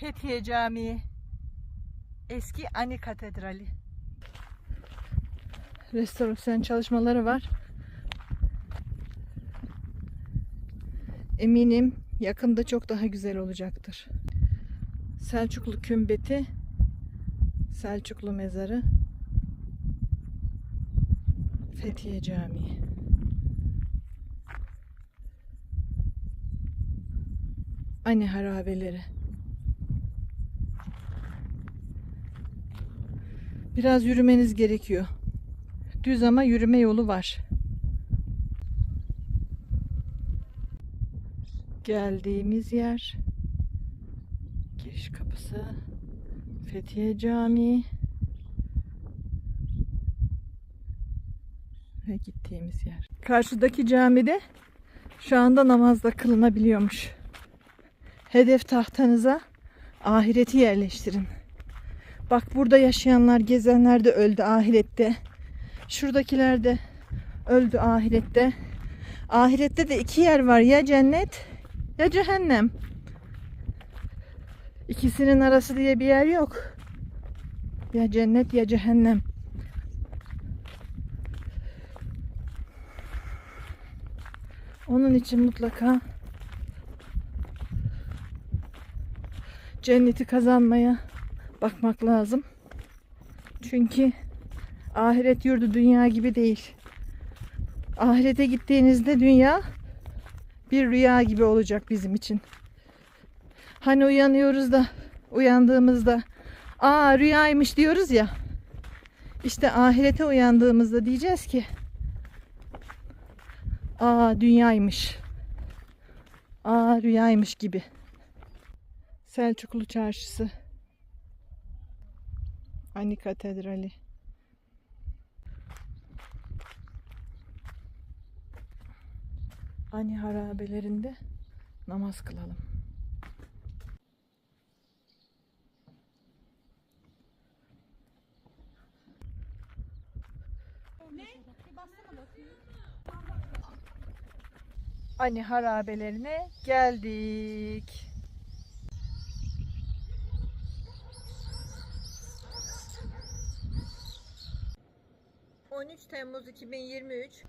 Fethiye Camii. Eski Ani Katedrali. Restorasyon çalışmaları var. Eminim yakında çok daha güzel olacaktır. Selçuklu Kümbeti, Selçuklu Mezarı, Fethiye Camii. Ani harabeleri. Biraz yürümeniz gerekiyor. Düz ama yürüme yolu var. Geldiğimiz yer giriş kapısı Fethiye Camii ve gittiğimiz yer. Karşıdaki camide şu anda namazda kılınabiliyormuş. Hedef tahtanıza ahireti yerleştirin. Bak burada yaşayanlar, gezenler de öldü ahirette. Şuradakiler de öldü ahirette. Ahirette de iki yer var. Ya cennet ya cehennem. İkisinin arası diye bir yer yok. Ya cennet ya cehennem. Onun için mutlaka cenneti kazanmaya bakmak lazım. Çünkü ahiret yurdu dünya gibi değil. Ahirete gittiğinizde dünya bir rüya gibi olacak bizim için. Hani uyanıyoruz da uyandığımızda aa rüyaymış diyoruz ya. İşte ahirete uyandığımızda diyeceğiz ki aa dünyaymış. Aa rüyaymış gibi. Selçuklu Çarşısı. Ani Katedrali. Ani harabelerinde namaz kılalım. Ani harabelerine geldik. 13 Temmuz 2023